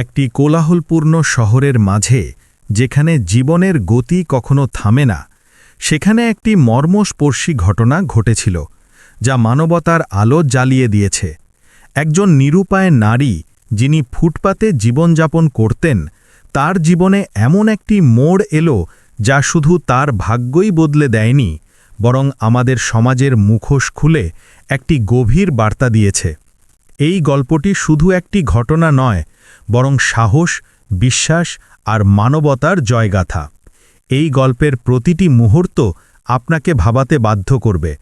একটি কোলাহলপূর্ণ শহরের মাঝে, যেখানে জীবনের গতি কখনো থামে না, সেখানে একটি মর্মস্পর্শী ঘটনা ঘটেছিল, যা মানবতার আলো জ্বালিয়ে দিয়েছে। একজন নিরুপায় নারী, যিনি ফুটপাতে জীবনযাপন করতেন, তার জীবনে এমন একটি মোড় এলো, যা শুধু তার ভাগ্যই বদলে দেয়নি, বরং আমাদের সমাজের মুখোশ খুলে একটি গভীর বার্তা দিয়েছে। এই গল্পটি শুধু একটি ঘটনা নয় বরং সাহস, বিশ্বাস আর মানবতার জয়গাথা। এই গল্পের প্রতিটি মুহূর্ত আপনাকে ভাবাতে বাধ্য করবে।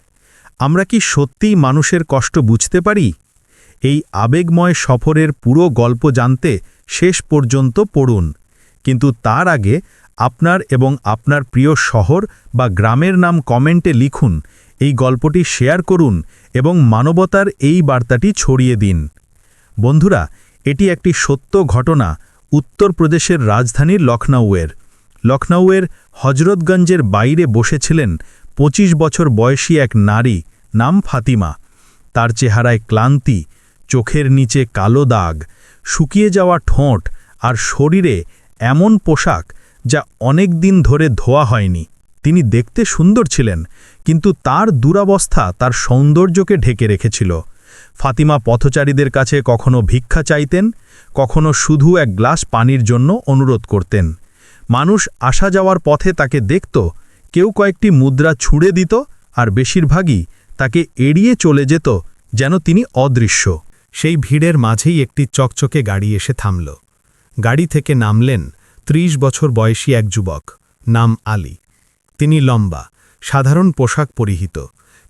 আমরা কি সত্যিই মানুষের কষ্ট বুঝতে পারি? এই আবেগময় সফরের পুরো গল্প জানতে শেষ পর্যন্ত পড়ুন। কিন্তু তার আগে আপনার এবং আপনার প্রিয় শহর বা গ্রামের নাম কমেন্টে লিখুন, এই গল্পটি শেয়ার করুন এবং মানবতার এই বার্তাটি ছড়িয়ে দিন। বন্ধুরা এটি একটি সত্য ঘটনা উত্তরপ্রদেশের রাজধানী লখনৌয়ের লখনৌয়ের হজরতগঞ্জের বাইরে বসেছিলেন ২৫ বছর বয়সী এক নারী নাম ফাতিমা। তার চেহারায় ক্লান্তি, চোখের নিচে কালো দাগ, শুকিয়ে যাওয়া ঠোঁট আর শরীরে এমন পোশাক যা অনেক দিন ধরে ধোয়া হয়নি। তিনি দেখতে সুন্দর ছিলেন, কিন্তু তার দুরাবস্থা তার সৌন্দর্যকে ঢেকে রেখেছিল। ফাতিমা পথচারীদের কাছে কখনো ভিক্ষা চাইতেন, কখনো শুধু এক গ্লাস পানির জন্য অনুরোধ করতেন। মানুষ আসা যাওয়ার পথে তাকে দেখত, কেউ কয়েকটি মুদ্রা ছুঁড়ে দিত আর বেশিরভাগই তাকে এড়িয়ে চলে যেত যেন তিনি অদৃশ্য। সেই ভিড়ের মাঝেই একটি চকচকে গাড়ি এসে থামল। গাড়ি থেকে নামলেন ত্রিশ বছর বয়সী এক যুবক, নাম আলী। তিনি লম্বা, সাধারণ পোশাক পরিহিত,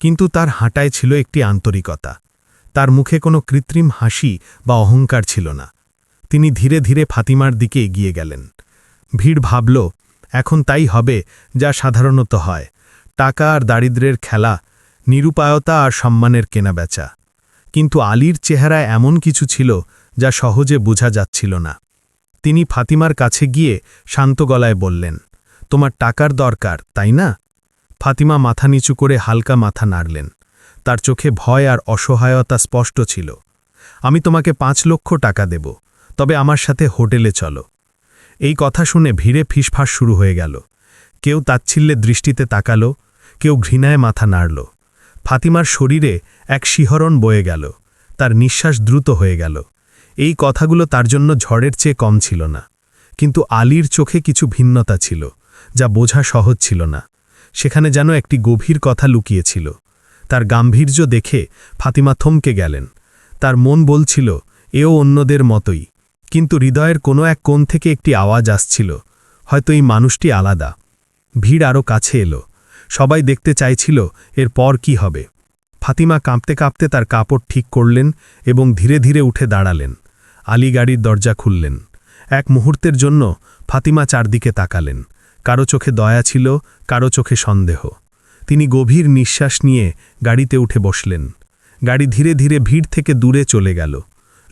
কিন্তু তার হাঁটায় ছিল একটি আন্তরিকতা। তার মুখে কোনো কৃত্রিম হাসি বা অহংকার ছিল না। তিনি ধীরে ধীরে ফাতিমার দিকে এগিয়ে গেলেন। ভিড় ভাবল, এখন তাই হবে যা সাধারণত হয়, টাকা আর দারিদ্রের খেলা, নিরুপায়তা আর সম্মানের কেনাবেচা। কিন্তু আলীর চেহারায় এমন কিছু ছিল যা সহজে বোঝা যাচ্ছিল না। তিনি ফাতিমার কাছে গিয়ে শান্ত গলায় বললেন, তোমার টাকার দরকার, তাই না? ফাতিমা মাথা নিচু করে হালকা মাথা নাড়লেন। তার চোখে ভয় আর অসহায়তা স্পষ্ট ছিল। আমি তোমাকে পাঁচ লক্ষ টাকা দেব, তবে আমার সাথে হোটেলে চলো। এই কথা শুনে ভিড়ে ফিসফাস শুরু হয়ে গেল। কেউ তাচ্ছিল্যে দৃষ্টিতে তাকালো, কেউ ঘৃণায় মাথা নাড়ল। ফাতিমার শরীরে এক শিহরণ বয়ে গেল, তার নিঃশ্বাস দ্রুত হয়ে গেল। এই কথাগুলো তার জন্য ঝড়ের চেয়ে কম ছিল না, কিন্তু আলীর চোখে কিছু ভিন্নতা ছিল, যা বোঝা সহজ ছিল না। সেখানে যেন একটি গভীর কথা লুকিয়েছিল। তার গাম্ভীর্য দেখে ফাতিমা থমকে গেলেন। তার মন বলছিল, এও অন্যদের মতোই। কিন্তু হৃদয়ের কোনো এক কোণ থেকে একটি আওয়াজ আসছিল, হয়তো এই মানুষটি আলাদা। ভিড় আরও কাছে এলো। সবাই দেখতে চাইছিল, এর পর কি হবে? ফাতিমা কাঁপতে কাঁপতে তার কাপড় ঠিক করলেন এবং ধীরে ধীরে উঠে দাঁড়ালেন। আলী গাড়ির দরজা খুললেন। এক মুহূর্তের জন্য ফাতিমা চারদিকে তাকালেন। কারও চোখে দয়া ছিল, কারও চোখে সন্দেহ। তিনি গভীর নিঃশ্বাস নিয়ে গাড়িতে উঠে বসলেন। গাড়ি ধীরে ধীরে ভিড় থেকে দূরে চলে গেল।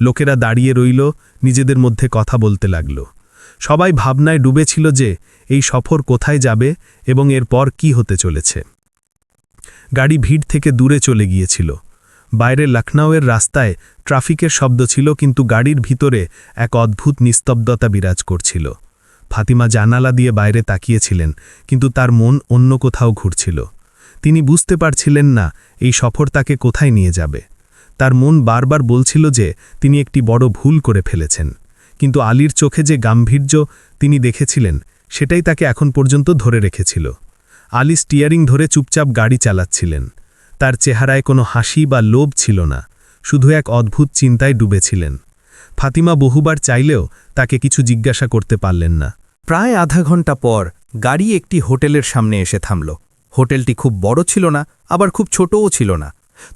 লোকেরা দাঁড়িয়ে রইল, নিজেদের মধ্যে কথা বলতে লাগল। সবাই ভাবনায় ডুবেছিল যে এই সফর কোথায় যাবে এবং এরপর কি হতে চলেছে। গাড়ি ভিড় থেকে দূরে চলে গিয়েছিল। বাইরে লখনৌয়ের রাস্তায় ট্রাফিকের শব্দ ছিল, কিন্তু গাড়ির ভিতরে এক অদ্ভুত নিস্তব্ধতা বিরাজ করছিল। ফাতিমা জানালা দিয়ে বাইরে তাকিয়েছিলেন, কিন্তু তার মন অন্য কোথাও ঘুরছিল। তিনি বুঝতে পারছিলেন না, এই সফর তাকে কোথায় নিয়ে যাবে। তার মন বারবার বলছিল যে, তিনি একটি বড় ভুল করে ফেলেছেন। কিন্তু আলীর চোখে যে গাম্ভীর্য তিনি দেখেছিলেন, সেটাই তাকে এখন পর্যন্ত ধরে রেখেছিল। আলী স্টিয়ারিং ধরে চুপচাপ গাড়ি চালাচ্ছিলেন। তার চেহারায় কোনো হাসি বা লোভ ছিল না, শুধু এক অদ্ভুত চিন্তায় ডুবেছিলেন। ফাতিমা বহুবার চাইলেও তাকে কিছু জিজ্ঞাসা করতে পারলেন না। প্রায় আধা ঘণ্টা পর গাড়ি একটি হোটেলের সামনে এসে থামল। হোটেলটি খুব বড় ছিল না, আবার খুব ছোটও ছিল না।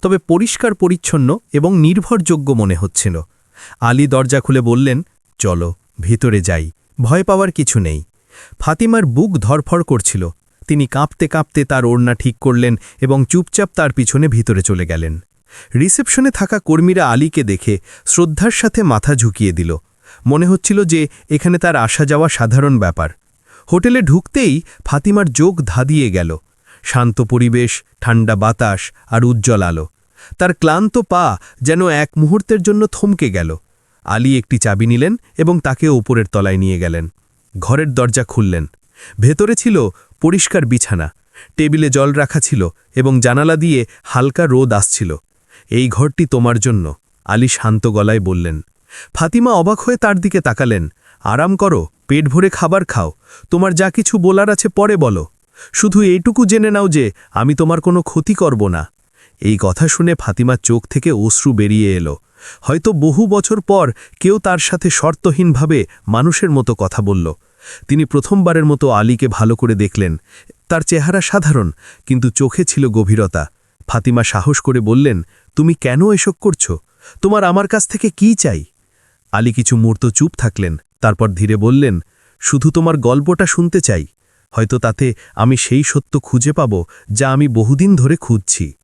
তবে পরিষ্কার পরিচ্ছন্ন এবং নির্ভরযোগ্য মনে হচ্ছিল। আলী দরজা খুলে বললেন, চলো, ভিতরে যাই, ভয় পাওয়ার কিছু নেই। ফাতিমার বুক ধরফর করছিল। তিনি কাঁপতে কাঁপতে তার ওড়না ঠিক করলেন এবং চুপচাপ তার পিছনে ভিতরে চলে গেলেন। রিসেপশনে থাকা কর্মীরা আলীকে দেখে শ্রদ্ধার সাথে মাথা ঝুঁকিয়ে দিল। মনে হচ্ছিল যে এখানে তার আসা যাওয়া সাধারণ ব্যাপার। হোটেলে ঢুকতেই ফাতিমার যোগ ধাদিয়ে গেল। শান্ত পরিবেশ, ঠান্ডা বাতাস আর উজ্জ্বল আলো। তার ক্লান্ত পা যেন এক মুহূর্তের জন্য থমকে গেল। আলী একটি চাবি নিলেন এবং তাকে ওপরের তলায় নিয়ে গেলেন। ঘরের দরজা খুললেন। ভেতরে ছিল পরিষ্কার বিছানা। টেবিলে জল রাখা ছিল এবং জানালা দিয়ে হালকা রোদ আসছিল। এই ঘরটি তোমার জন্য, আলী শান্ত গলায় বললেন। ফাতিমা অবাক হয়ে তার দিকে তাকালেন। আরাম করো, পেট ভরে খাবার খাও। তোমার যা কিছু বলার আছে পরে বলো। শুধু এইটুকু জেনে নাও যে আমি তোমার কোনো ক্ষতি করব না। এই কথা শুনে ফাতিমার চোখ থেকে অশ্রু বেরিয়ে এলো। হয়তো বহু বছর পর কেউ তার সাথে শর্তহীনভাবে মানুষের মতো কথা বলল। তিনি প্রথমবারের মতো আলীকে ভালো করে দেখলেন। তার চেহারা সাধারণ, কিন্তু চোখে ছিল গভীরতা। ফাতিমা সাহস করে বললেন, তুমি কেন এসব করছ? তোমার আমার কাছ থেকে কি চাই? আলী কিছু মুহূর্ত চুপ থাকলেন, তারপর ধীরে বললেন, শুধু তোমার গল্পটা শুনতে চাই। হয়তো তাতে আমি সেই সত্য খুঁজে পাব যা আমি বহুদিন ধরে খুঁজছি।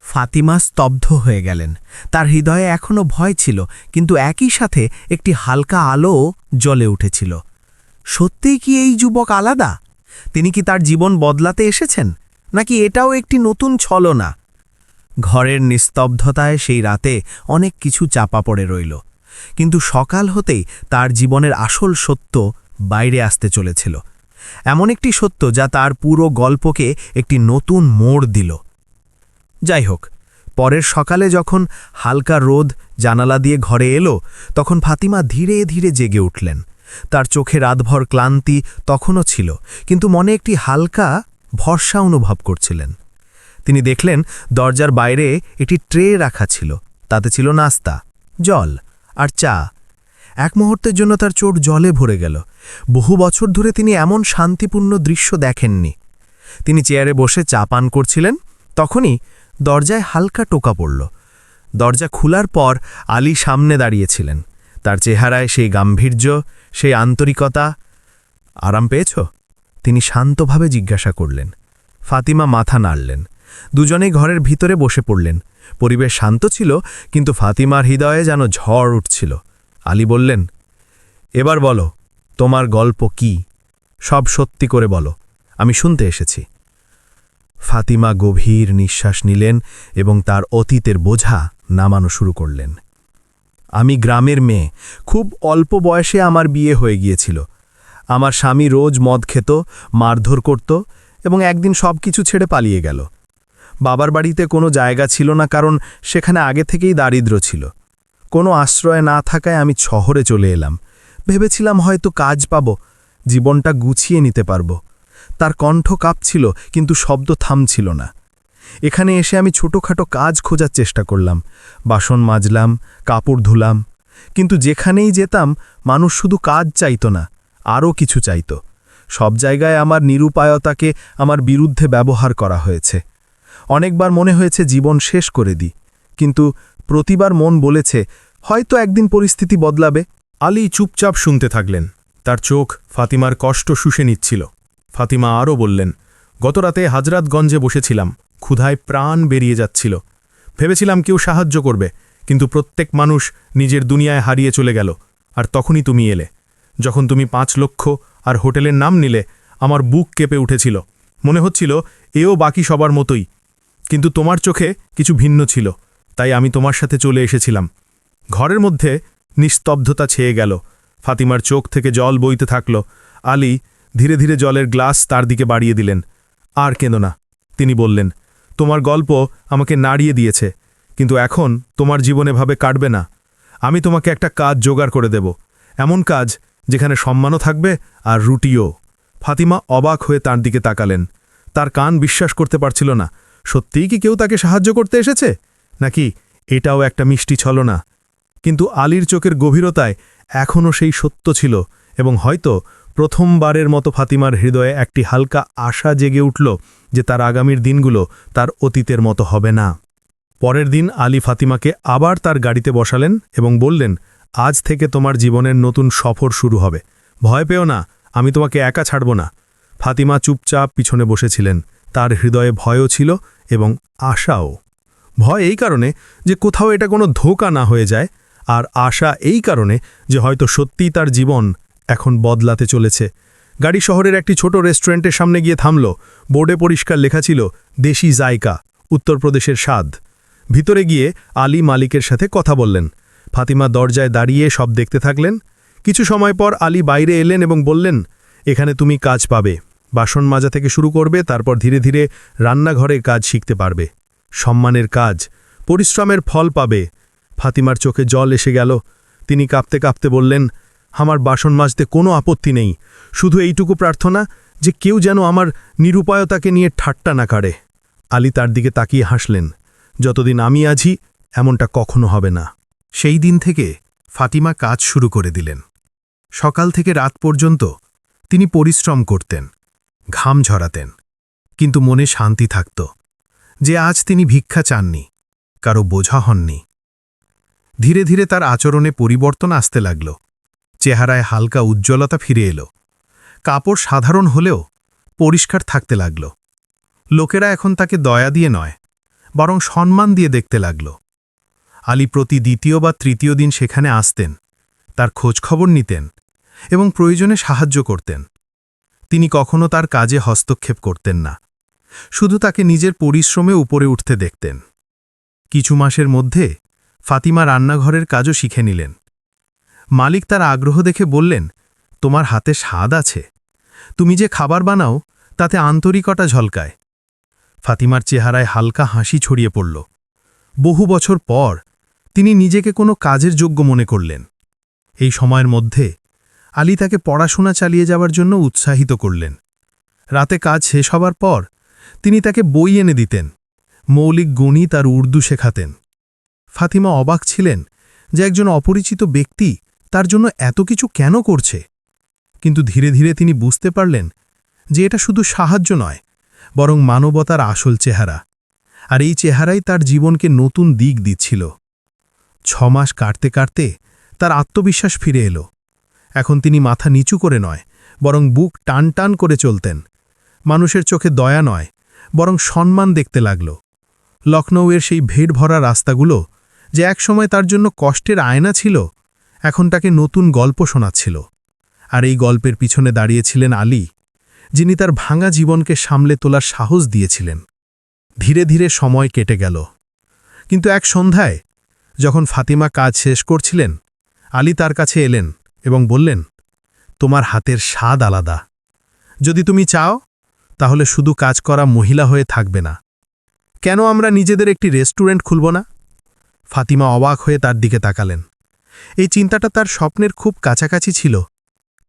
ফাতিমা স্তব্ধ হয়ে গেলেন। তার হৃদয়ে এখনও ভয় ছিল, কিন্তু একই সাথে একটি হালকা আলো জ্বলে উঠেছিল। সত্যিই কি এই যুবক আলাদা? তিনি কি তার জীবন বদলাতে এসেছেন? নাকি এটাও একটি নতুন ছলনা? ঘরের নিস্তব্ধতায় সেই রাতে অনেক কিছু চাপা পড়ে রইল। কিন্তু সকাল হতেই তার জীবনের আসল সত্য বাইরে আসতে চলেছিল। এমন একটি সত্য যা তার পুরো গল্পকে একটি নতুন মোড় দিল। যাই হোক পরের সকালে যখন হালকা রোদ জানালা দিয়ে ঘরে এলো, তখন ফাতিমা ধীরে ধীরে জেগে উঠলেন। তার চোখে রাতভর ক্লান্তি তখনও ছিল, কিন্তু মনে একটি হালকা ভরসা অনুভব করছিলেন। তিনি দেখলেন, দরজার বাইরে একটি ট্রে রাখা ছিল, তাতে ছিল নাস্তা, জল আর চা। এক মুহূর্তের জন্য তার চোট জলে ভরে গেল। বহু বছর ধরে তিনি এমন শান্তিপূর্ণ দৃশ্য দেখেননি। তিনি চেয়ারে বসে চা পান করছিলেন, তখনই দরজায় হালকা টোকা পড়ল। দরজা খোলার পর আলী সামনে দাঁড়িয়েছিলেন। তার চেহারায় সেই গাম্ভীর্য, সেই আন্তরিকতা। আরাম পেয়েছ? তিনি শান্তভাবে জিজ্ঞাসা করলেন। ফাতিমা মাথা নাড়লেন। দুজনেই ঘরের ভিতরে বসে পড়লেন। পরিবেশ শান্ত ছিল, কিন্তু ফাতিমার হৃদয়ে যেন ঝড় উঠছিল। আলী বললেন, এবার বলো, তোমার গল্প কি? সব সত্যি করে বলো, আমি শুনতে এসেছি। ফাতিমা গভীর নিঃশ্বাস নিলেন এবং তার অতীতের বোঝা নামানো শুরু করলেন। আমি গ্রামের মেয়ে, খুব অল্প বয়সে আমার বিয়ে হয়ে গিয়েছিল। আমার স্বামী রোজ মদ খেত, মারধর করত এবং একদিন সব কিছু ছেড়ে পালিয়ে গেল। বাবার বাড়িতে কোনো জায়গা ছিল না কারণ সেখানে আগে থেকেই দারিদ্র ছিল। কোনো আশ্রয় না থাকায় আমি শহরে চলে এলাম। ভেবেছিলাম হয়তো কাজ পাব, জীবনটা গুছিয়ে নিতে পারব। তার কণ্ঠ কাঁপছিল, কিন্তু শব্দ থামছিল না। এখানে এসে আমি ছোটোখাটো কাজ খোঁজার চেষ্টা করলাম। বাসন মাজলাম, কাপড় ধুলাম। কিন্তু যেখানেই যেতাম, মানুষ শুধু কাজ চাইত না, আরও কিছু চাইত। সব জায়গায় আমার নিরুপায়তাকে আমার বিরুদ্ধে ব্যবহার করা হয়েছে। অনেকবার মনে হয়েছে জীবন শেষ করে দিই, কিন্তু প্রতিবার মন বলেছে, হয়তো একদিন পরিস্থিতি বদলাবে। আলী চুপচাপ শুনতে থাকলেন। তার চোখ ফাতিমার কষ্ট শুষে নিচ্ছিল। ফাতিমা আরও বললেন, গতরাতে হাজরাতগঞ্জে বসেছিলাম, ক্ষুধায় প্রাণ বেরিয়ে যাচ্ছিল। ভেবেছিলাম কেউ সাহায্য করবে, কিন্তু প্রত্যেক মানুষ নিজের দুনিয়ায় হারিয়ে চলে গেল, আর তখনই তুমি এলে। যখন তুমি পাঁচ লক্ষ আর হোটেলের নাম নিলে, আমার বুক কেঁপে উঠেছিল। মনে হচ্ছিল, এও বাকি সবার মতোই। কিন্তু তোমার চোখে কিছু ভিন্ন ছিল। তাই আমি তোমার সাথে চলে এসেছিলাম। ঘরের মধ্যে নিস্তব্ধতা ছেয়ে গেল। ফাতিমার চোখ থেকে জল বইতে থাকল। আলী ধীরে ধীরে জলের গ্লাস তার দিকে বাড়িয়ে দিলেন। আর কেন না, তিনি বললেন, তোমার গল্প আমাকে নাড়িয়ে দিয়েছে, কিন্তু এখন তোমার জীবনে ভাবে কাটবে না। আমি তোমাকে একটা কাজ জোগাড় করে দেব। এমন কাজ যেখানে সম্মানও থাকবে আর রুটিও। ফাতিমা অবাক হয়ে তার দিকে তাকালেন। তার কান বিশ্বাস করতে পারছিল না, সত্যিই কি কেউ তাকে সাহায্য করতে এসেছে? নাকি এটাও একটা মিষ্টি ছলনা? কিন্তু আলীর চোখের গভীরতায় এখনও সেই সত্য ছিল এবং হয়তো প্রথমবারের মতো ফাতিমার হৃদয়ে একটি হালকা আশা জেগে উঠল যে তার আগামীর দিনগুলো তার অতীতের মতো হবে না। পরের দিন আলী ফাতিমাকে আবার তার গাড়িতে বসালেন এবং বললেন, আজ থেকে তোমার জীবনের নতুন সফর শুরু হবে। ভয় পেও না, আমি তোমাকে একা ছাড়ব না। ফাতিমা চুপচাপ পিছনে বসেছিলেন। তার হৃদয়ে ভয়ও ছিল এবং আশাও। ভয় এই কারণে যে কোথাও এটা কোনো ধোকা না হয়ে যায়, আর আশা এই কারণে যে হয়তো সত্যিই তার জীবন এখন বদলাতে চলেছে। গাড়ি শহরের একটি ছোট রেস্টুরেন্টের সামনে গিয়ে থামল। বোর্ডে পরিষ্কার লেখা ছিল, দেশি জায়কা উত্তরপ্রদেশের স্বাদ। ভিতরে গিয়ে আলী মালিকের সাথে কথা বললেন। ফাতিমা দরজায় দাঁড়িয়ে সব দেখতে থাকলেন। কিছু সময় পর আলী বাইরে এলেন এবং বললেন, এখানে তুমি কাজ পাবে। বাসন মাজা থেকে শুরু করবে, তারপর ধীরে ধীরে রান্নাঘরে কাজ শিখতে পারবে। সম্মানের কাজ, পরিশ্রমের ফল পাবে। ফাতিমার চোখে জল এসে গেল। তিনি কাঁপতে কাঁপতে বললেন, আমার বাসন মাজতে কোনো আপত্তি নেই। শুধু এইটুকু প্রার্থনা যে কেউ যেন আমার নিরুপায়তাকে নিয়ে ঠাট্টা না কাড়ে। আলী তার দিকে তাকিয়ে হাসলেন, যতদিন আমি আছি, এমনটা কখনো হবে না। সেই দিন থেকে ফাতিমা কাজ শুরু করে দিলেন। সকাল থেকে রাত পর্যন্ত তিনি পরিশ্রম করতেন, ঘাম ঝরাতেন, কিন্তু মনে শান্তি থাকত। যে আজ তিনি ভিক্ষা চাননি, কারও বোঝা হননি। ধীরে ধীরে তার আচরণে পরিবর্তন আসতে লাগল। চেহারায় হালকা উজ্জ্বলতা ফিরে এলো। কাপড় সাধারণ হলেও পরিষ্কার থাকতে লাগল। লোকেরা এখন তাকে দয়া দিয়ে নয়, বরং সম্মান দিয়ে দেখতে লাগল। আলী প্রতি দ্বিতীয় বা তৃতীয় দিন সেখানে আসতেন, তার খোঁজখবর নিতেন এবং প্রয়োজনে সাহায্য করতেন। তিনি কখনো তার কাজে হস্তক্ষেপ করতেন না। শুধু তাকে নিজের পরিশ্রমে উপরে উঠতে দেখতেন। কিছু মাসের মধ্যে ফাতিমা রান্নাঘরের কাজও শিখে নিলেন। মালিক তার আগ্রহ দেখে বললেন, তোমার হাতে স্বাদ আছে। তুমি যে খাবার বানাও, তাতে আন্তরিকতা ঝলকায়। ফাতিমার চেহারায় হালকা হাসি ছড়িয়ে পড়ল। বহু বছর পর তিনি নিজেকে কোনো কাজের যোগ্য মনে করলেন। এই সময়ের মধ্যে আলী তাকে পড়াশোনা চালিয়ে যাওয়ার জন্য উৎসাহিত করলেন। রাতে কাজ শেষ হবার পর তিনি তাকে বই এনে দিতেন। মৌলিক গণিত আর উর্দু শেখাতেন। ফাতিমা অবাক ছিলেন যে একজন অপরিচিত ব্যক্তি তার জন্য এত কিছু কেন করছে। কিন্তু ধীরে ধীরে তিনি বুঝতে পারলেন যে এটা শুধু সাহায্য নয়, বরং মানবতার আসল চেহারা। আর এই চেহারাই তার জীবনকে নতুন দিক দিচ্ছিল। ছমাস কাটতে কাটতে তার আত্মবিশ্বাস ফিরে এলো। এখন তিনি মাথা নিচু করে নয়, বরং বুক টান টান করে চলতেন। মানুষের চোখে দয়া নয় বরং সম্মান দেখতে লাগল। লখনৌয়ের সেই ভিড় ভরা রাস্তাগুলো যে একসময় তার জন্য কষ্টের আয়না ছিল, এখন তাকে নতুন গল্প শোনাচ্ছিল। আর এই গল্পের পিছনে দাঁড়িয়েছিলেন আলী, যিনি তার ভাঙা জীবনকে সামলে তোলার সাহস দিয়েছিলেন। ধীরে ধীরে সময় কেটে গেল। কিন্তু এক সন্ধ্যায়, যখন ফাতিমা কাজ শেষ করছিলেন, আলী তার কাছে এলেন এবং বললেন, তোমার হাতের স্বাদ আলাদা। যদি তুমি চাও তাহলে শুধু কাজ করা মহিলা হয়ে থাকবে না। কেন আমরা নিজেদের একটি রেস্টুরেন্ট খুলব না? ফাতিমা অবাক হয়ে তার দিকে তাকালেন। এই চিন্তাটা তার স্বপ্নের খুব কাছাকাছি ছিল,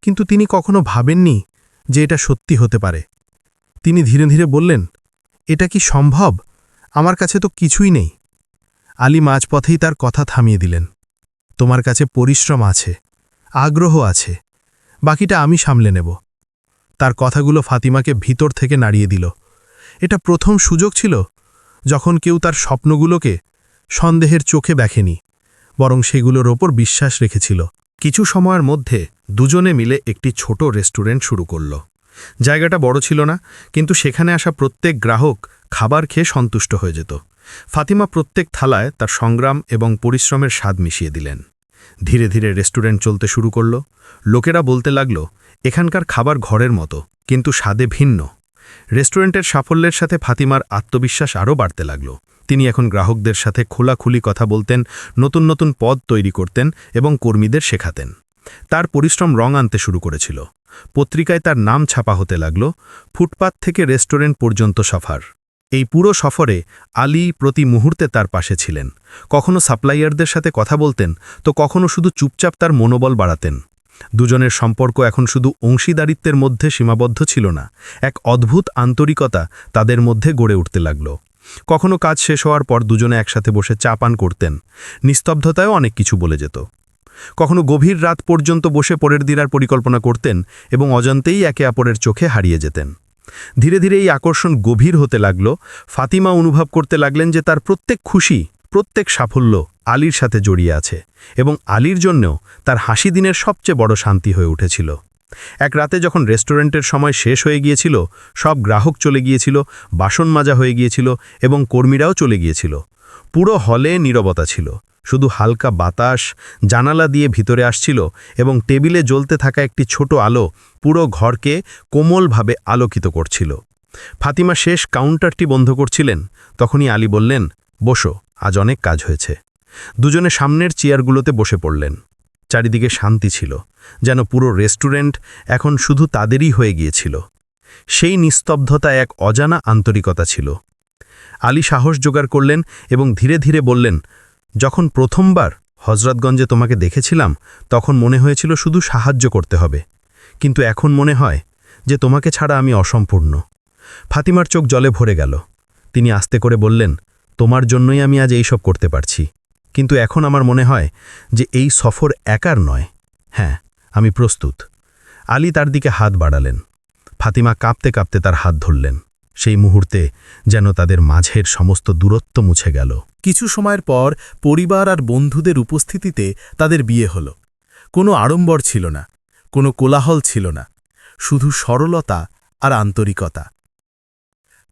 কিন্তু তিনি কখনো ভাবেননি যে এটা সত্যি হতে পারে। তিনি ধীরে ধীরে বললেন, এটা কি সম্ভব? আমার কাছে তো কিছুই নেই। আলী মাঝপথেই তার কথা থামিয়ে দিলেন, তোমার কাছে পরিশ্রম আছে, আগ্রহ আছে, বাকিটা আমি সামলে নেব। তার কথাগুলো ফাতিমাকে ভিতর থেকে নাড়িয়ে দিল। এটা প্রথম সুযোগ ছিল যখন কেউ তার স্বপ্নগুলোকে সন্দেহের চোখে দেখেনি, বরং সেগুলোর ওপর বিশ্বাস রেখেছিল। কিছু সময়ের মধ্যে দুজনে মিলে একটি ছোট রেস্টুরেন্ট শুরু করল। জায়গাটা বড় ছিল না, কিন্তু সেখানে আসা প্রত্যেক গ্রাহক খাবার খেয়ে সন্তুষ্ট হয়ে যেত। ফাতিমা প্রত্যেক থালায় তার সংগ্রাম এবং পরিশ্রমের স্বাদ মিশিয়ে দিলেন। ধীরে ধীরে রেস্টুরেন্ট চলতে শুরু করল। লোকেরা বলতে লাগল এখানকার খাবার ঘরের মতো, কিন্তু স্বাদে ভিন্ন। রেস্টুরেন্টের সাফল্যের সাথে ফাতিমার আত্মবিশ্বাস আরও বাড়তে লাগল। তিনি এখন গ্রাহকদের সাথে খোলাখুলি কথা বলতেন, নতুন নতুন পদ তৈরি করতেন এবং কর্মীদের শেখাতেন। তার পরিশ্রম রং আনতে শুরু করেছিল। পত্রিকায় তার নাম ছাপা হতে লাগল, ফুটপাত থেকে রেস্টুরেন্ট পর্যন্ত সফর। এই পুরো সফরে আলী প্রতি মুহূর্তে তার পাশে ছিলেন। কখনো সাপ্লাইয়ারদের সাথে কথা বলতেন, তো কখনো শুধু চুপচাপ তার মনোবল বাড়াতেন। দুজনের সম্পর্ক এখন শুধু অংশীদারিত্বের মধ্যে সীমাবদ্ধ ছিল না, এক অদ্ভুত আন্তরিকতা তাদের মধ্যে গড়ে উঠতে লাগল। কখনো কাজ শেষ হওয়ার পর দুজনে একসাথে বসে চা পান করতেন, নিস্তব্ধতায়ও অনেক কিছু বলে যেত। কখনো গভীর রাত পর্যন্ত বসে পরের দিনার পরিকল্পনা করতেন এবং অজান্তেই একে অপরের চোখে হারিয়ে যেতেন। ধীরে ধীরে এই আকর্ষণ গভীর হতে লাগল, ফাতিমা অনুভব করতে লাগলেন যে তার প্রত্যেক খুশি, প্রত্যেক সাফল্য আলীর সাথে জড়িয়ে আছে এবং আলীর জন্যও তার হাসি দিনের সবচেয়ে বড় শান্তি হয়ে উঠেছিল। এক রাতে যখন রেস্টুরেন্টের সময় শেষ হয়ে গিয়েছিল, সব গ্রাহক চলে গিয়েছিল, বাসন মাজা হয়ে গিয়েছিল এবং কর্মীরাও চলে গিয়েছিল। পুরো হলে নীরবতা ছিল। শুধু হালকা বাতাস, জানালা দিয়ে ভিতরে আসছিল এবং টেবিলে জ্বলতে থাকা একটি ছোট আলো পুরো ঘরকে কোমলভাবে আলোকিত করছিল। ফাতিমা শেষ কাউন্টারটি বন্ধ করছিলেন। তখনই আলী বললেন, বসো, আজ অনেক কাজ হয়েছে। দুজনে সামনের চেয়ারগুলোতে বসে পড়লেন। চারিদিকে শান্তি ছিল, যেন পুরো রেস্টুরেন্ট এখন শুধু তাদেরই হয়ে গিয়েছিল। সেই নিস্তব্ধতা এক অজানা আন্তরিকতা ছিল। আলী সাহস জোগাড় করলেন এবং ধীরে ধীরে বললেন, যখন প্রথমবার হজরতগঞ্জে তোমাকে দেখেছিলাম, তখন মনে হয়েছিল শুধু সাহায্য করতে হবে। কিন্তু এখন মনে হয় যে তোমাকে ছাড়া আমি অসম্পূর্ণ। ফাতিমার চোখ জলে ভরে গেল। তিনি আস্তে করে বললেন, তোমার জন্যই আমি আজ এইসব করতে পারছি। কিন্তু এখন আমার মনে হয় যে এই সফর একার নয়। হ্যাঁ আমি প্রস্তুত। আলী তার দিকে হাত বাড়ালেন। ফাতিমা কাঁপতে কাঁপতে তার হাত ধরলেন। সেই মুহূর্তে যেন তাদের মাঝের সমস্ত দূরত্ব মুছে গেল। কিছু সময়ের পর পরিবার আর বন্ধুদের উপস্থিতিতে তাদের বিয়ে হল। কোনো আড়ম্বর ছিল না, কোনো কোলাহল ছিল না, শুধু সরলতা আর আন্তরিকতা।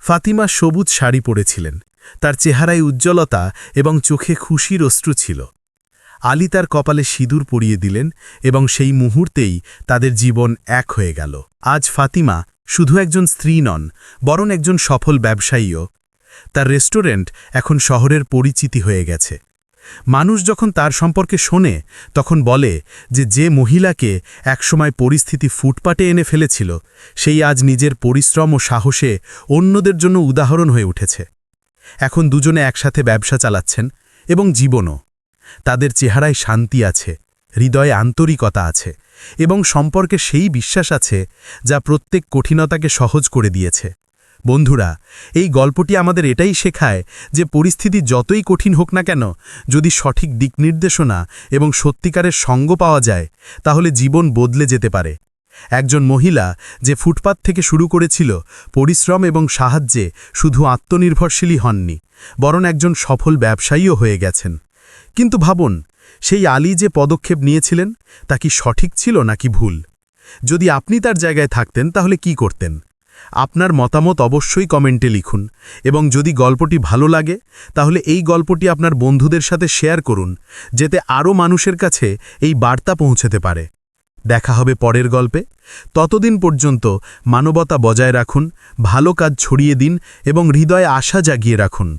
ফাতিমা সবুজ শাড়ি পরেছিলেন। তার চেহারায় উজ্জ্বলতা এবং চোখে খুশির অশ্রু ছিল। আলী তার কপালে সিঁদুর পরিয়ে দিলেন এবং সেই মুহূর্তেই তাদের জীবন এক হয়ে গেল। আজ ফাতিমা শুধু একজন স্ত্রী নন, বরং একজন সফল ব্যবসায়ীও। তার রেস্টুরেন্ট এখন শহরের পরিচিতি হয়ে গেছে। মানুষ যখন তার সম্পর্কে শোনে, তখন বলে যে যে মহিলাকে একসময় পরিস্থিতি ফুটপাটে এনে ফেলেছিল, সেই আজ নিজের পরিশ্রম ও সাহসে অন্যদের জন্য উদাহরণ হয়ে উঠেছে। এখন দুজনে একসাথে ব্যবসা চালাচ্ছেন এবং জীবনও। তাদের চেহারায় শান্তি আছে, হৃদয়ে আন্তরিকতা আছে এবং সম্পর্কে সেই বিশ্বাস আছে যা প্রত্যেক কঠিনতাকে সহজ করে দিয়েছে। বন্ধুরা, এই গল্পটি আমাদের এটাই শেখায় যে পরিস্থিতি যতই কঠিন হোক না কেন, যদি সঠিক দিক নির্দেশনা এবং সত্যিকারের সঙ্গ পাওয়া যায়, তাহলে জীবন বদলে যেতে পারে। একজন মহিলা যে ফুটপাত থেকে শুরু করেছিল পরিশ্রম এবং সাহায্যে শুধু আত্মনির্ভরশীলই হননি, বরং একজন সফল ব্যবসায়ীও হয়ে গেছেন। কিন্তু ভাবুন, সেই আলী যে পদক্ষেপ নিয়েছিলেন, তা কি সঠিক ছিল নাকি ভুল? যদি আপনি তার জায়গায় থাকতেন, তাহলে কি করতেন? আপনার মতামত অবশ্যই কমেন্টে লিখুন, এবং যদি গল্পটি ভালো লাগে, তাহলে এই গল্পটি আপনার বন্ধুদের সাথে শেয়ার করুন, যাতে আরও মানুষের কাছে এই বার্তা পৌঁছতে পারে। দেখা হবে পরের গল্পে। ততদিন পর্যন্ত মানবতা বজায় রাখুন, ভালো কাজ ছড়িয়ে দিন এবং হৃদয়ে আশা জাগিয়ে রাখুন।